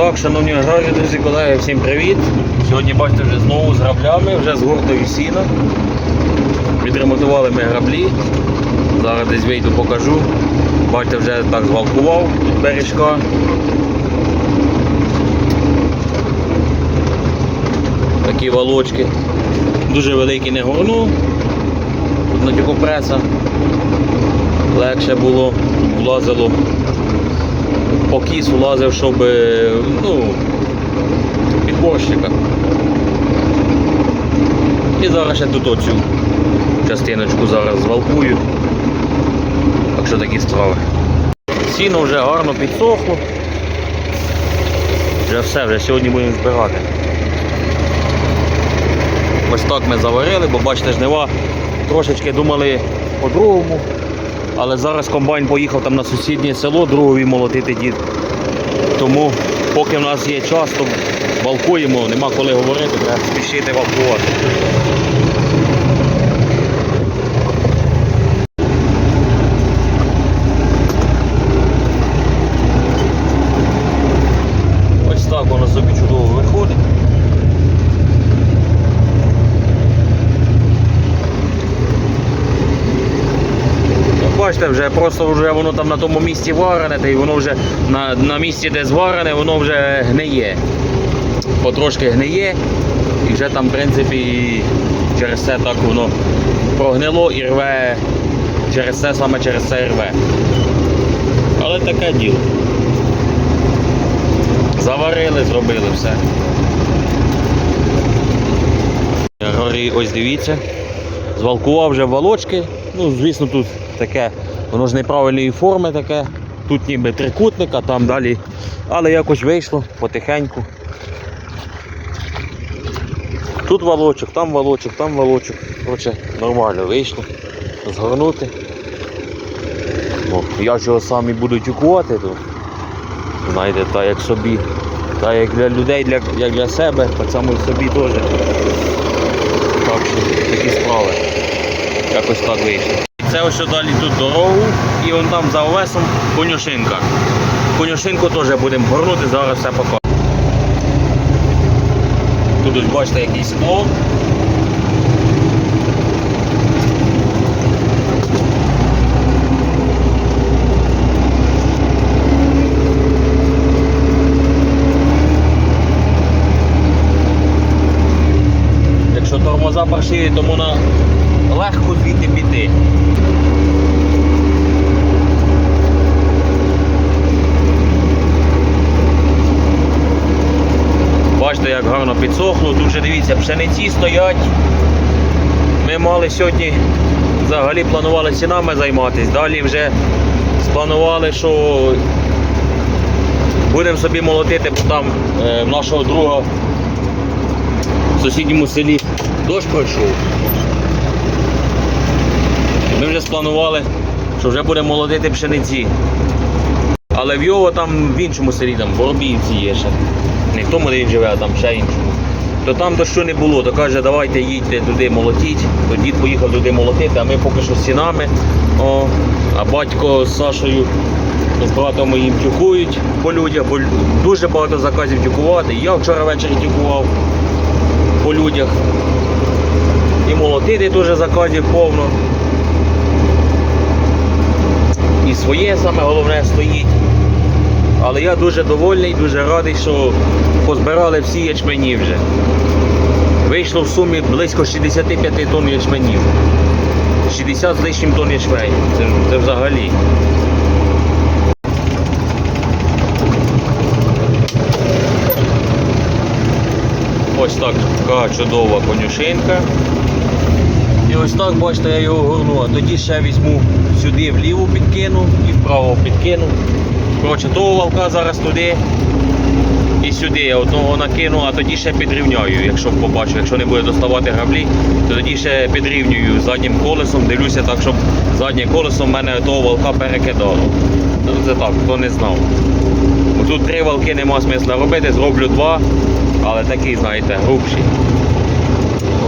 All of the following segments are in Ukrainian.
Так, шановні аграрії, друзі, колеги, всім привіт. Сьогодні бачите вже знову з граблями, вже з гуртою сіна. Відремонтували ми граблі. Зараз десь вийду покажу. Бачите, вже так звалкував бережка. Такі волочки. Дуже великі не горну. Тут на дюкопреса. Легше було, влазило покіс влазив, щоб е, ну, підборщика. І зараз ще тут оцю частиночку зараз звалкую. Так що такі справи. Сіно вже гарно підсохло. Вже все, вже сьогодні будемо збирати. Ось так ми заварили, бо бачите, жнива трошечки думали по-другому. Але зараз комбайн поїхав там на сусіднє село, другові молотити дід. Тому поки в нас є час, то балкуємо, нема коли говорити, треба спішити валкувати. Ось так воно собі чудово виходить. Ну, Бачите, вже просто вже воно там на тому місці варене, та й воно вже на, на місці, де зварене, воно вже гниє. Потрошки гниє. І вже там, в принципі, через це так воно прогнило і рве. Через це саме через це рве. Але таке діло. Заварили, зробили все. Горі, ось дивіться. Звалкував вже волочки. Ну, звісно, тут таке, воно ж неправильної форми таке. Тут ніби трикутник, а там далі. Але якось вийшло потихеньку. Тут волочок, там волочок, там волочок. Коротше, нормально вийшло. Згорнути. Ну, я ж його сам і буду тюкувати, то знаєте, так як собі. Так як для людей, як для себе, так само собі теж. Так що такі справи. Якось так вийшло. Це ось далі тут дорогу і вон там за овесом конюшинка. Конюшинку теж будемо горнути, зараз все покажу. Тут ось бачите якийсь скло. Якщо тормоза паршиві, то можна легко звідти піти. Бачите, як гарно підсохло. Тут вже дивіться, пшениці стоять. Ми мали сьогодні взагалі планували сінами займатися. Далі вже спланували, що будемо собі молотити, бо там е, нашого друга в сусідньому селі дощ пройшов. Ми вже спланували, що вже будемо молодити пшениці. Але в його там в іншому селі, там Воробіївці є ще. Не в тому, де він живе, а там ще іншому. То там дощу не було, то каже, давайте їдьте туди молотіть. То дід поїхав туди молотити, а ми поки що з сінами. О, а батько з Сашою з братом моїм тюкують по людях, бо дуже багато заказів тюкувати. Я вчора ввечері тюкував по людях. І молотити теж заказів повно. І своє саме головне стоїть. Але я дуже довольний, дуже радий, що позбирали всі ячмені вже. Вийшло в сумі близько 65 тонн ячменів. 60 з лишнім тонн ячменів. Це, це взагалі. Ось так така чудова конюшинка. І ось так, бачите, я його горну, а тоді ще візьму сюди вліву підкину і вправо підкину. Коротше, того валка зараз туди і сюди я одного накину, а тоді ще підрівняю, якщо побачу, якщо не буде доставати граблі, то тоді ще підрівнюю заднім колесом, дивлюся так, щоб заднє колесо в мене того валка перекидало. Ну, Це так, хто не знав. Тут три валки нема смисла робити, зроблю два, але такий, знаєте, грубший.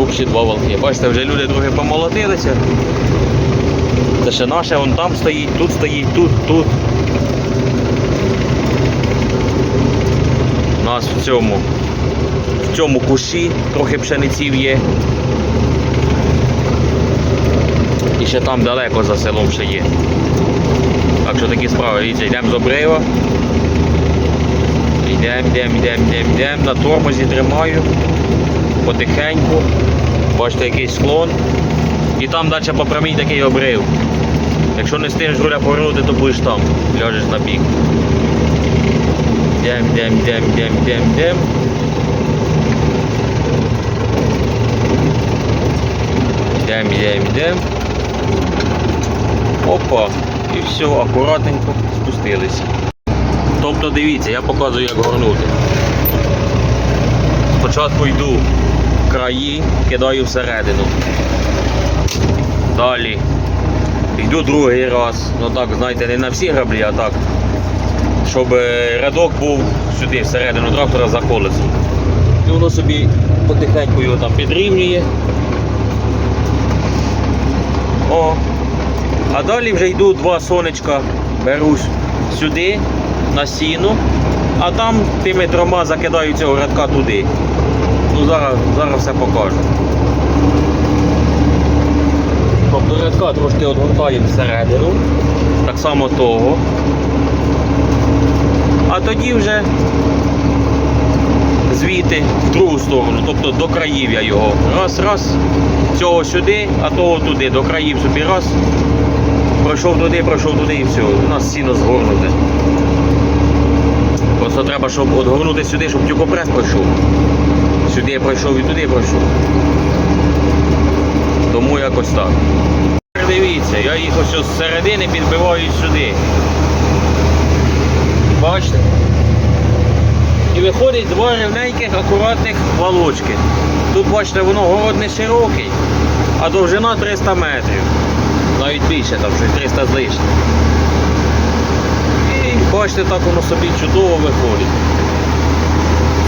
Грубші два валки. Бачите, вже люди трохи помолотилися. Це ще наше, вон там стоїть, тут стоїть, тут, тут. У нас в цьому, в цьому кущі трохи пшениців є. І ще там далеко за селом ще є. Так що такі справи. Йдемо з обрива. Йдемо, йдемо, йдемо, йдемо, йдемо. На тормозі тримаю. Потихеньку. Бачите, якийсь склон. І там далі по прямій такий обрив. Якщо не встигнеш руля повернути, то будеш там. Ляжеш на бік. Йдемо, йдемо, йдемо, йдемо, йдемо, йдемо. Йдемо, йдемо, йдемо. Опа. І все, акуратненько спустилися. Тобто дивіться, я показую, як горнути. Спочатку йду краї, кидаю всередину. Далі йду другий раз. Ну так, знаєте, не на всі граблі, а так. Щоб е, рядок був сюди, всередину трактора за колесом. І воно собі потихеньку його там підрівнює. О. А далі вже йду два сонечка, беру сюди, на сіну, а там тими трьома закидаю цього рядка туди. Ну зараз, зараз все покажу. Тобто рядка трошки відгортаємо всередину, так само того. А тоді вже звідти в другу сторону, тобто до країв я його. Раз, раз, цього сюди, а того туди, до країв собі раз. Пройшов туди, пройшов туди і все. У нас сіно згорнуте. Просто треба, щоб одгорнути сюди, щоб тюкопрес пройшов. Сюди я пройшов і туди пройшов. Тому якось так. Дивіться, я їх ось з середини підбиваю сюди. Бачите? І виходить два рівненьких, акуратних валочки. Тут, бачите, воно город не широкий, а довжина 300 метрів. Навіть більше, там щось 300 з лишнім. І бачите, так воно собі чудово виходить.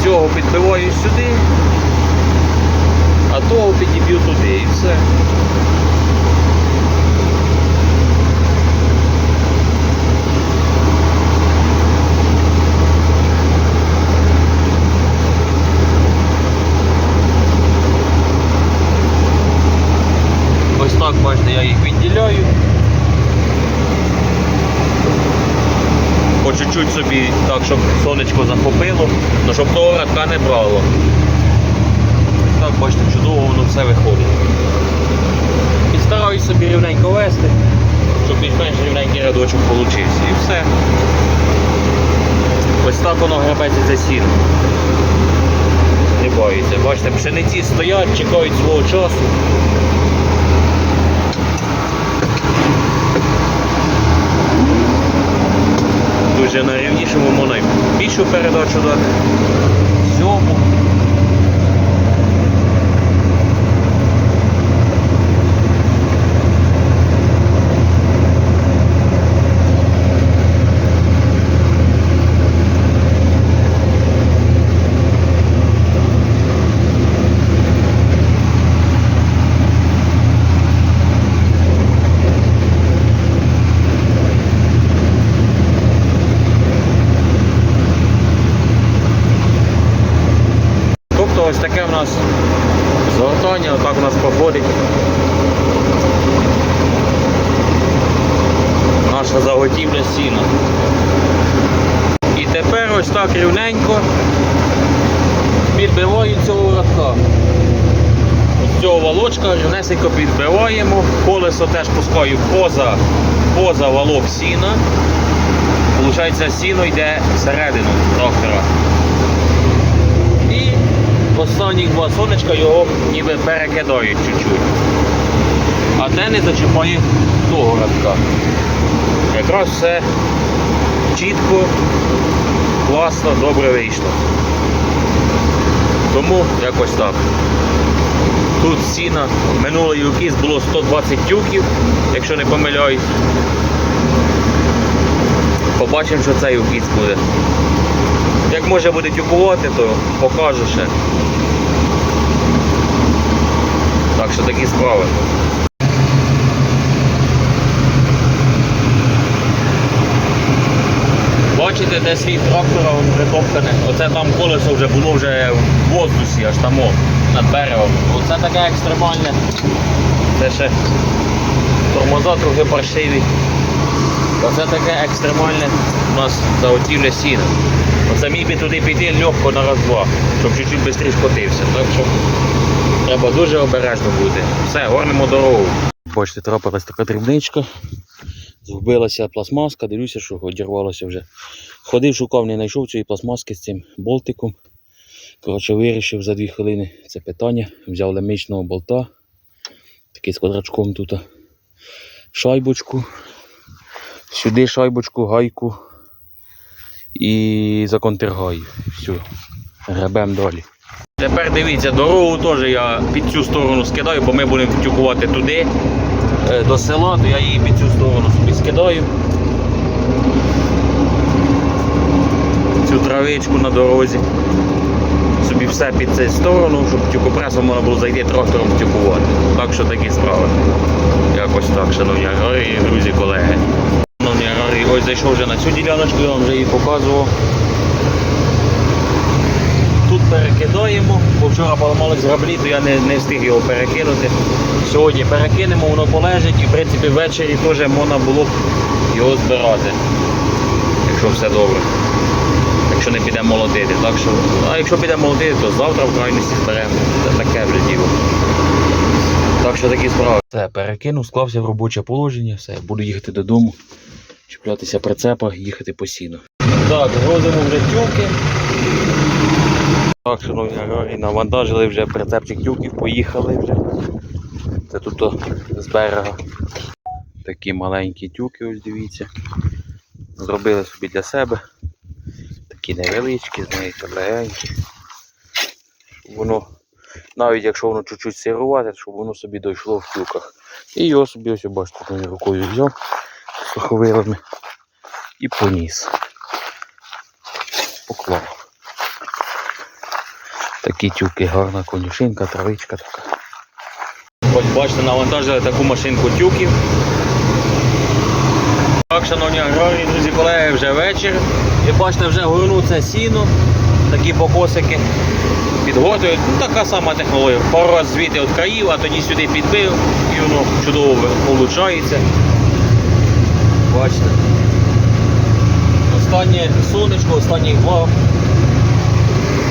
Цього підбиваю сюди, а того підіб'ю туди і все. Ось так, бачите, я їх відділяю. По чуть-чуть собі так, щоб сонечко захопило, але щоб того радка не брало. Так, бачите, чудово воно все виходить. І стараюсь собі рівненько вести, щоб більш-менш рівненький рядочок получився. І все. Ось так воно гребеться це сіно. Не боїться. Бачите, пшениці стоять, чекають свого часу. Дуже на рівнішому можна більшу передачу дати. Сьому. Тобто ось таке в нас згортання, отак у нас проходить. Наша заготівля сіна. І тепер ось так рівненько підбиваю цього радка. Ось цього волочка рівнесенько підбиваємо, колесо теж пускаю поза, поза валок сіна. Получається, сіно йде всередину трактора. І останні два сонечка його ніби перекидають чуть-чуть. А те не зачіпає того радка. Якраз все чітко, класно, добре вийшло. Тому якось так. Тут сіна минулий укіс було 120 тюків, якщо не помиляюсь. Побачимо, що цей укіс буде. Як може буде тюкувати, то покажу ще. Так що такі справи. Бачите? де свій трактора он притоптане. Оце там колесо вже було вже в воздусі, аж там над берегом. Оце таке екстремальне. Це ще тормоза трохи паршиві. Оце таке екстремальне у нас заготівля сіна. Оце міг би туди піти легко на раз-два, щоб чуть-чуть швидше котився. Так що треба дуже обережно бути. Все, горнемо дорогу. Бачите, трапилась така дрібничка. Згубилася пластмаска, дивлюся, що одірвалося вже. Ходив, шукав, не знайшов цієї пластмаски з цим болтиком. Коротше, вирішив за дві хвилини це питання. Взяв лемичного болта, такий з квадрачком тут. Шайбочку. Сюди шайбочку, гайку і законтергаю. Все. Гребем далі. Тепер дивіться, дорогу теж я під цю сторону скидаю, бо ми будемо тюкувати туди до села, то я її під цю сторону собі скидаю. Цю травичку на дорозі. Собі все під цю сторону, щоб тюкопресом можна було зайти трактором тюкувати. Так що такі справи. Якось так, шановні аграрії, друзі, колеги. Шановні аграрії, ось зайшов вже на цю діляночку, я вам вже її показував. Перекидаємо, бо вчора поламали граблі, то я не, не встиг його перекинути. Сьогодні перекинемо, воно полежить і в принципі ввечері теж можна було б його збирати, якщо все добре. Якщо не піде молотити. Так що, а якщо піде молотити, то завтра в крайності зберемо. Це таке вже діло. Так що такі справи. Все, перекинув, склався в робоче положення, все, буду їхати додому, чіплятися прицепа, їхати по сіну. Так, грузимо вже тюки. Так, шановні аграрії, навантажили вже прицепчик тюків, поїхали вже. Це тут з берега. Такі маленькі тюки, ось дивіться. Зробили собі для себе. Такі невеличкі, знаєте, легенькі. Воно, навіть якщо воно чуть-чуть сирувати, щоб воно собі дійшло в тюках. І його собі ось бачите, рукою взяв суховилами і поніс. Поклав. Такі тюки, гарна конюшинка, травичка така. Ось бачите, навантажили таку машинку тюків. Так, шановні аграрії, друзі, колеги, вже вечір. І бачите, вже горну це сіно, такі покосики. Підготують. Ну, така сама технологія. Пару раз звідти від країв, а тоді сюди підбив і воно чудово виходить. Бачите. Останнє сонечко, останній два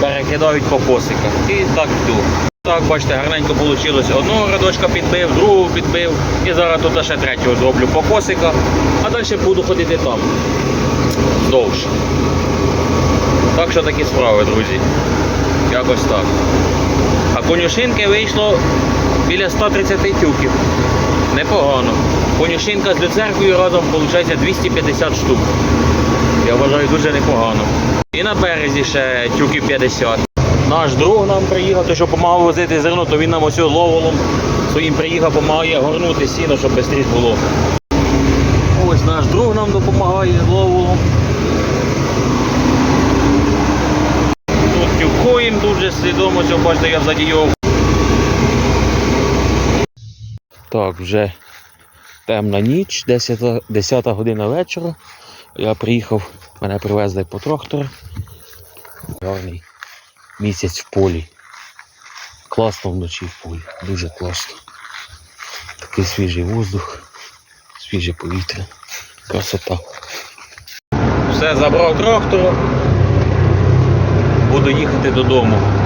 перекидають по косиках. І так йду. Так, бачите, гарненько вийшло. Одного радочка підбив, другого підбив. І зараз тут ще третього зроблю по косиках, а далі буду ходити там. Здовж. Так що такі справи, друзі. Якось так. А конюшинки вийшло біля 130 тюків. Непогано. Конюшинка з люцеркою разом виходить 250 штук. Я вважаю дуже непогано. І на березі ще тюків 50. Наш друг нам приїхав, той, що допомагав возити зерно, то він нам ось ловолом своїм приїхав, допомагає горнути сіно, щоб швидше було. Ось наш друг нам допомагає ловолом. Тут тюкуємо дуже свідомо, що бачите, я взаді. Так, вже темна ніч, 10, 10 година вечора. Я приїхав, мене привезли по трактор. Гарний місяць в полі. Класно вночі в полі, дуже класно. Такий свіжий воздух, свіже повітря, красота. Все, забрав трактора. Буду їхати додому.